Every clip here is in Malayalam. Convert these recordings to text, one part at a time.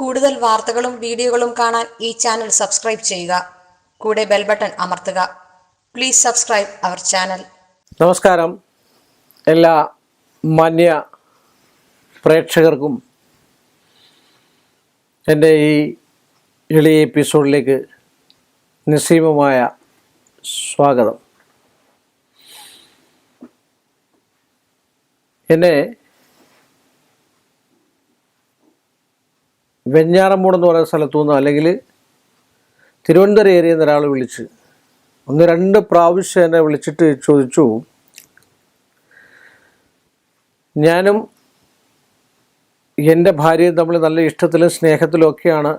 കൂടുതൽ വാർത്തകളും വീഡിയോകളും കാണാൻ ഈ ചാനൽ സബ്സ്ക്രൈബ് ചെയ്യുക. കൂടെ ബെൽ ബട്ടൺ അമർത്തുക. Please subscribe our channel. നമസ്കാരം. എല്ലാ മാന്യ പ്രേക്ഷകർക്കും എന്റെ ഈ എളിയ എപ്പിസോഡിലേക്ക് നിസ്സീമമായ സ്വാഗതം. എന്നെ വെഞ്ഞാറമ്മൂട് എന്ന് പറയുന്ന സ്ഥലത്തു നിന്ന് അല്ലെങ്കിൽ തിരുവനന്തപുരം ഏരിയയിൽ നിന്ന് ഒരാൾ വിളിച്ച് ഒന്ന് രണ്ട് പ്രാവശ്യം എന്നെ വിളിച്ചിട്ട് ചോദിച്ചു. ഞാനും എന്റെ ഭാര്യയും തമ്മിൽ നല്ല ഇഷ്ടത്തിലും സ്നേഹത്തിലും ഒക്കെയാണ്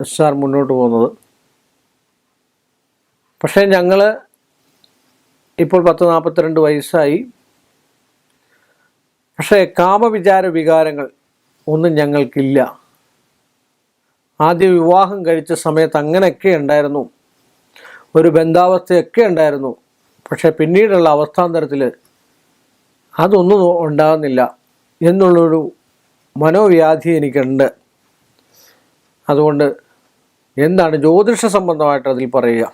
സാർ മുന്നോട്ട് പോകുന്നത്. പക്ഷേ ഞങ്ങൾ ഇപ്പോൾ പത്ത് നാൽപ്പത്തിരണ്ട് വയസ്സായി. പക്ഷേ കാമവിചാര വികാരങ്ങൾ ഒന്നും ഞങ്ങൾക്കില്ല. ആദ്യ വിവാഹം കഴിച്ച സമയത്ത് അങ്ങനെയൊക്കെ ഉണ്ടായിരുന്നു. ഒരു ബന്ധാവസ്ഥയൊക്കെ ഉണ്ടായിരുന്നു. പക്ഷെ പിന്നീടുള്ള അവസ്ഥാന്തരത്തിൽ അതൊന്നും ഉണ്ടാകുന്നില്ല എന്നുള്ളൊരു മനോവ്യാധി എനിക്കുണ്ട്. അതുകൊണ്ട് എന്താണ് ജ്യോതിഷ സംബന്ധമായിട്ട് അതിൽ പറയുക?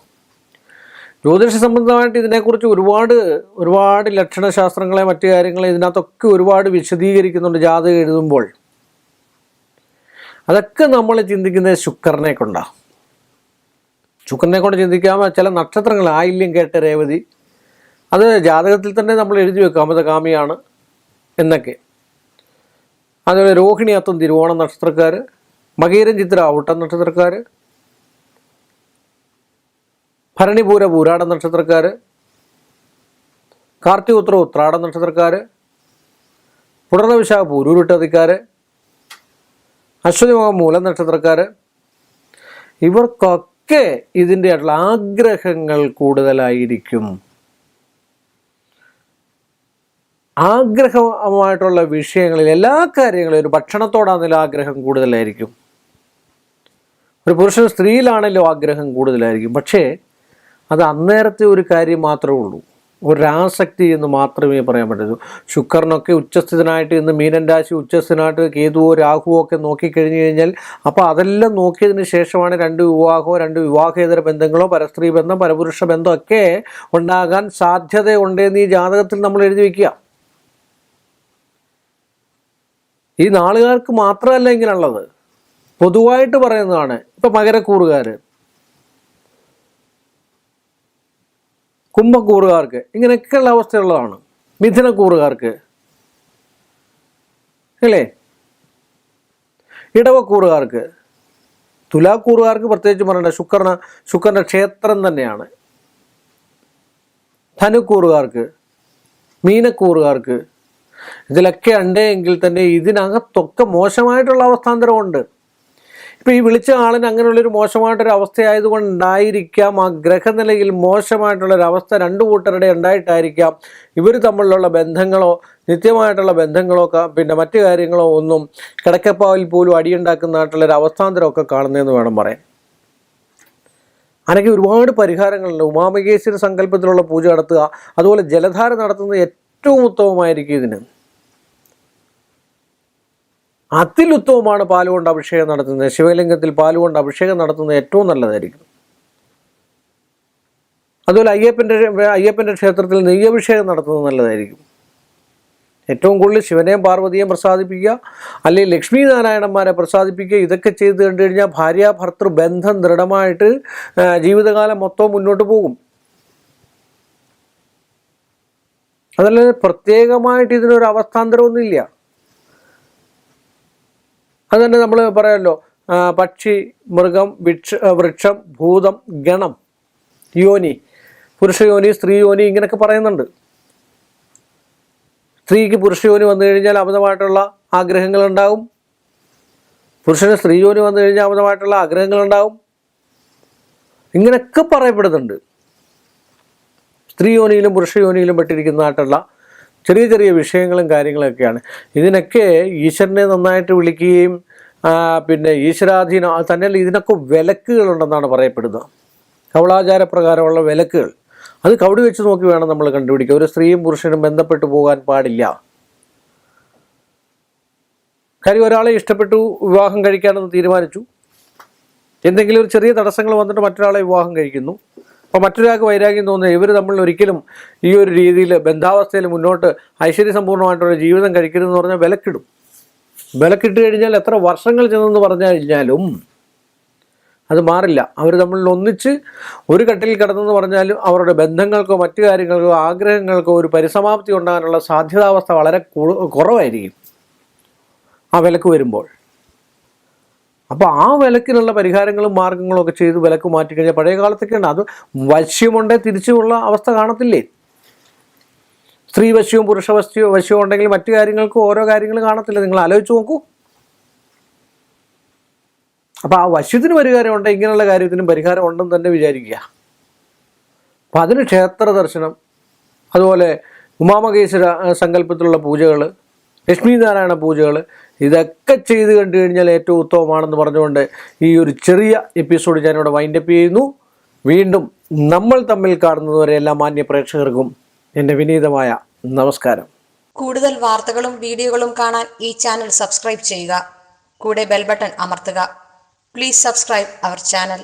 ജ്യോതിഷ സംബന്ധമായിട്ട് ഇതിനെക്കുറിച്ച് ഒരുപാട് ഒരുപാട് ലക്ഷണശാസ്ത്രങ്ങളെ മറ്റു കാര്യങ്ങളെ ഇതിനകത്തൊക്കെ ഒരുപാട് വിശദീകരിക്കുന്നുണ്ട് ജാതക എഴുതുമ്പോൾ. അതൊക്കെ നമ്മൾ ചിന്തിക്കുന്നത് ശുക്രനെ കൊണ്ടാണ് ശുക്രനെ കൊണ്ട് ചിന്തിക്കാമ ചില നക്ഷത്രങ്ങൾ ആയില്യം കേട്ട രേവതി അത് ജാതകത്തിൽ തന്നെ നമ്മൾ എഴുതി വെക്കുക അമൃതകാമിയാണ് എന്നൊക്കെ. അതുപോലെ രോഹിണി അത്തം തിരുവോണം നക്ഷത്രക്കാർ മകീരം ചിത്ര ഔട്ടം നക്ഷത്രക്കാർ ഭരണിപൂര പൂരാട നക്ഷത്രക്കാർ കാർത്തിക ഉത്രാട നക്ഷത്രക്കാർ പുണർവിശാഖ പൂരൂരുട്ടതിക്കാർ അശ്വതിമുഖം മൂല നക്ഷത്രക്കാർ ഇവർക്കൊക്കെ ഇതിന്റെ ആയിട്ടുള്ള ആഗ്രഹങ്ങൾ കൂടുതലായിരിക്കും. ആഗ്രഹമായിട്ടുള്ള വിഷയങ്ങളിൽ എല്ലാ കാര്യങ്ങളും ഒരു ഭക്ഷണത്തോടാണെങ്കിലും ആഗ്രഹം കൂടുതലായിരിക്കും. ഒരു പുരുഷൻ സ്ത്രീയിലാണല്ലോ ആഗ്രഹം കൂടുതലായിരിക്കും. പക്ഷേ അത് അന്നേരത്തെ ഒരു കാര്യം മാത്രമേ ഉള്ളൂ. ഒരാസക്തി എന്ന് മാത്രമേ പറയാൻ പറ്റൂ. ശുക്രനൊക്കെ ഉച്ചസ്ഥിതനായിട്ട് ഇന്ന് മീനൻ രാശി ഉച്ചസ്ഥിതനായിട്ട് കേതുവോ രാഹുവോ ഒക്കെ നോക്കിക്കഴിഞ്ഞു കഴിഞ്ഞാൽ അപ്പോൾ അതെല്ലാം നോക്കിയതിന് ശേഷമാണ് രണ്ട് വിവാഹമോ രണ്ട് വിവാഹേതര ബന്ധങ്ങളോ പരസ്ത്രീ ബന്ധം പരപുരുഷ ബന്ധം ഒക്കെ ഉണ്ടാകാൻ സാധ്യതയുണ്ടെന്ന് ഈ ജാതകത്തിൽ നമ്മൾ എഴുതി വയ്ക്കുക ഈ നാളുകാർക്ക് മാത്രമല്ല ഇങ്ങനെയുള്ളത്. പൊതുവായിട്ട് പറയുന്നതാണ്. ഇപ്പം മകരക്കൂറുകാർ കുംഭക്കൂറുകാർക്ക് ഇങ്ങനെയൊക്കെയുള്ള അവസ്ഥയുള്ളതാണ്. മിഥുനക്കൂറുകാർക്ക്. അല്ലേ? ഇടവക്കൂറുകാർക്ക്. തുലാക്കൂറുകാർക്ക് പ്രത്യേകിച്ച് പറയണ്ട ശുക്രന ശുക്രന്റെ ക്ഷേത്രം തന്നെയാണ്. ധനുക്കൂറുകാർക്ക് മീനക്കൂറുകാർക്ക് ഇതിലൊക്കെ ഉണ്ട് എങ്കിൽ തന്നെ ഇതിനകത്തൊക്കെ മോശമായിട്ടുള്ള അവസ്ഥാന്തരമുണ്ട്. ഇപ്പം ഈ വിളിച്ച ആളിന് അങ്ങനെയുള്ളൊരു മോശമായിട്ടൊരു അവസ്ഥയായതുകൊണ്ടായിരിക്കാം ആ ഗ്രഹനിലയിൽ മോശമായിട്ടുള്ളൊരു അവസ്ഥ രണ്ടു കൂട്ടരുടെ ഉണ്ടായിട്ടായിരിക്കാം. ഇവർ തമ്മിലുള്ള ബന്ധങ്ങളോ നിത്യമായിട്ടുള്ള ബന്ധങ്ങളോ പിന്നെ മറ്റു കാര്യങ്ങളോ ഒന്നും കിടക്കപ്പാവിൽ പോലും അടിയുണ്ടാക്കുന്നതായിട്ടുള്ളൊരു അവസ്ഥാന്തരമൊക്കെ കാണുന്നതെന്ന് വേണം പറയാൻ. അനക്ക് ഒരുപാട് പരിഹാരങ്ങളുണ്ട്. ഉമാമകേശ്വര സങ്കല്പത്തിലുള്ള പൂജ നടത്തുക അതുപോലെ ജലധാര നടത്തുന്നത് ഏറ്റവും ഉത്തമമായിരിക്കും ഇതിന്. അതിലുത്തമമാണ് പാലുകൊണ്ട് അഭിഷേകം നടത്തുന്നത്. ശിവലിംഗത്തിൽ പാലുകൊണ്ട് അഭിഷേകം നടത്തുന്നത് ഏറ്റവും നല്ലതായിരിക്കും. അതുപോലെ അയ്യപ്പന്റെ അയ്യപ്പന്റെ ക്ഷേത്രത്തിൽ നെയ്യഭിഷേകം നടത്തുന്നത് നല്ലതായിരിക്കും. ഏറ്റവും കൂടുതൽ ശിവനെയും പാർവതിയെയും പ്രസാദിപ്പിക്കുക അല്ലെങ്കിൽ ലക്ഷ്മി നാരായണന്മാരെ പ്രസാദിപ്പിക്കുക ഇതൊക്കെ ചെയ്ത് കണ്ടു കഴിഞ്ഞാൽ ഭാര്യ ഭർത്തൃ ബന്ധം ദൃഢമായിട്ട് ജീവിതകാലം മൊത്തം മുന്നോട്ട് പോകും. അതല്ലാതെ പ്രത്യേകമായിട്ട് ഇതിനൊരു അവസ്ഥാന്തരമൊന്നുമില്ല. അത് തന്നെ നമ്മൾ പറയാമല്ലോ പക്ഷി മൃഗം വിക്ഷ വൃക്ഷം ഭൂതം ഗണം യോനി പുരുഷ യോനി സ്ത്രീ യോനി ഇങ്ങനെയൊക്കെ പറയുന്നുണ്ട്. സ്ത്രീക്ക് പുരുഷ യോനി വന്നു കഴിഞ്ഞാൽ അമിതമായിട്ടുള്ള ആഗ്രഹങ്ങൾ ഉണ്ടാവും. പുരുഷന് സ്ത്രീ യോനി വന്നു കഴിഞ്ഞാൽ അമിതമായിട്ടുള്ള ആഗ്രഹങ്ങൾ ഉണ്ടാവും. ഇങ്ങനെയൊക്കെ പറയപ്പെടുന്നുണ്ട്. സ്ത്രീ യോനിയിലും പുരുഷ യോനിയിലും പെട്ടിരിക്കുന്നതായിട്ടുള്ള ചെറിയ ചെറിയ വിഷയങ്ങളും കാര്യങ്ങളൊക്കെയാണ്. ഇതിനൊക്കെ ഈശ്വരനെ നന്നായിട്ട് വിളിക്കുകയും പിന്നെ ഈശ്വരാധീനം തന്നെ ഇതിനൊക്കെ വിലക്കുകളുണ്ടെന്നാണ് പറയപ്പെടുന്നത്. കവളാചാരപ്രകാരമുള്ള വിലക്കുകൾ. അത് കവടി വെച്ച് നോക്കി വേണം നമ്മൾ കണ്ടുപിടിക്കുക ഒരു സ്ത്രീയും പുരുഷനും ബന്ധപ്പെട്ടു പോകാൻ പാടില്ല. കാര്യം ഒരാളെ ഇഷ്ടപ്പെട്ടു വിവാഹം കഴിക്കാനെന്ന് തീരുമാനിച്ചു. എന്തെങ്കിലും ഒരു ചെറിയ തടസ്സങ്ങൾ വന്നിട്ട് മറ്റൊരാളെ വിവാഹം കഴിക്കുന്നു. അപ്പോൾ മറ്റൊരാൾക്ക് വൈരാഗ്യം തോന്നുന്നത് ഇവർ തമ്മിൽ ഒരിക്കലും ഈ ഒരു രീതിയിൽ ബന്ധാവസ്ഥയിൽ മുന്നോട്ട് ഐശ്വര്യ ഐശ്വര്യസമ്പൂർണമായിട്ടുള്ള ജീവിതം കഴിക്കരുതെന്ന് പറഞ്ഞാൽ വിലക്കിടും. വിലക്കിട്ട് കഴിഞ്ഞാൽ എത്ര വർഷങ്ങൾ ചെന്നെന്ന് പറഞ്ഞു കഴിഞ്ഞാലും അത് മാറില്ല. അവർ തമ്മിൽ ഒന്നിച്ച് ഒരു കട്ടിൽ കിടന്നെന്ന് പറഞ്ഞാലും അവരുടെ ബന്ധങ്ങൾക്കോ മറ്റു കാര്യങ്ങൾക്കോ ആഗ്രഹങ്ങൾക്കോ ഒരു പരിസമാപ്തി ഉണ്ടാകാനുള്ള സാധ്യതാവസ്ഥ വളരെ കുറവായിരിക്കും ആ വിലക്ക് വരുമ്പോൾ. അപ്പോൾ ആ വിലക്കിനുള്ള പരിഹാരങ്ങളും മാർഗങ്ങളും ഒക്കെ ചെയ്ത് വിലക്ക് മാറ്റിക്കഴിഞ്ഞാൽ പഴയ കാലത്തൊക്കെ ഉണ്ട്. അത് വശ്യമുണ്ടേ തിരിച്ചുള്ള അവസ്ഥ കാണത്തില്ലേ? സ്ത്രീ വശ്യവും പുരുഷ വശ്യവും വശ്യവും ഉണ്ടെങ്കിൽ മറ്റു കാര്യങ്ങൾക്കും ഓരോ കാര്യങ്ങൾ കാണത്തില്ല. നിങ്ങൾ ആലോചിച്ച് നോക്കൂ. അപ്പോൾ ആ വശ്യത്തിന് പരിഹാരം ഉണ്ട് ഇങ്ങനെയുള്ള കാര്യത്തിനും പരിഹാരം ഉണ്ടെന്ന് തന്നെ വിചാരിക്കുക. അപ്പം അതിന് ക്ഷേത്ര ദർശനം അതുപോലെ ഉമാമകേശ്വര സങ്കല്പത്തിലുള്ള പൂജകൾ ലക്ഷ്മി നാരായണ പൂജകൾ ഇതൊക്കെ ചെയ്ത് കണ്ടു കഴിഞ്ഞാൽ ഏറ്റവും ഉത്തമമാണെന്ന് പറഞ്ഞുകൊണ്ട് ഈ ഒരു ചെറിയ എപ്പിസോഡ് ഞാനിവിടെ വൈൻഡപ്പ് ചെയ്യുന്നു. വീണ്ടും നമ്മൾ തമ്മിൽ കാണുന്നതുവരെ എല്ലാ മാന്യ പ്രേക്ഷകർക്കും എന്റെ വിനീതമായ നമസ്കാരം. കൂടുതൽ വാർത്തകളും വീഡിയോകളും കാണാൻ ഈ ചാനൽ സബ്സ്ക്രൈബ് ചെയ്യുക. കൂടെ ബെൽബട്ടൺ അമർത്തുക. Please subscribe our channel